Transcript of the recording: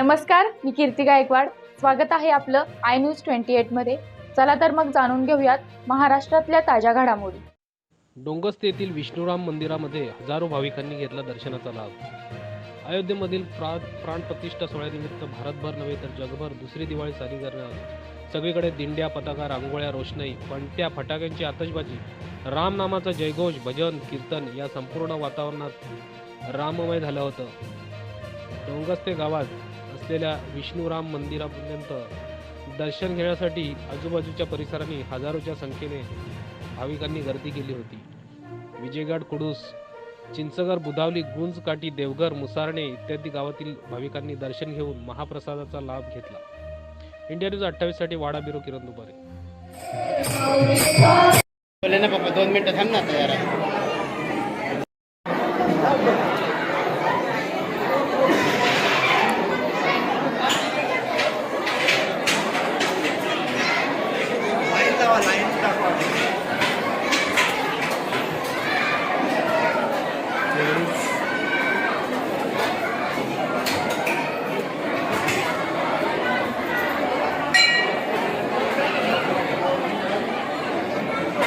नमस्कार मी कीर्ती गायकवाड. स्वागत आहे आपलं आय न्यूज ट्वेंटी एटमध्ये चला तर मग जाणून घेऊयात महाराष्ट्रातल्या ताज्या घडामोडी. डोंगस्त येथील विष्णुराम मंदिरामध्ये हजारो भाविकांनी घेतला दर्शनाचा लाभ. अयोध्येमधील प्रा प्राणप्रतिष्ठा सोहळ्यानिमित्त भारतभर नव्हे तर जगभर दुसरी दिवाळी साजरी करण्यात सगळीकडे दिंड्या पताका रांगोळ्या रोषणाई पणत्या फटाक्यांची आतषबाजी रामनामाचा जयघोष भजन कीर्तन या संपूर्ण वातावरणात राममय झालं होतं. डोंगस्ते गावात असलेल्या विष्णुराम मंदिरापर्यंत दर्शन घेण्यासाठी आजूबाजूच्या परिसरांनी हजारोच्या संख्येने भाविकांनी गर्दी केली होती. विजयगड कुडूस चिंचगर बुधावली गुंज काठी देवघर मुसारणे इत्यादी गावातील भाविकांनी दर्शन घेऊन महाप्रसादाचा लाभ घेतला. इंडिया न्यूज अठ्ठावीससाठी वाडा बिरो किरण दुपारे. ना दोन मिनटं थांब ना तयार आहे.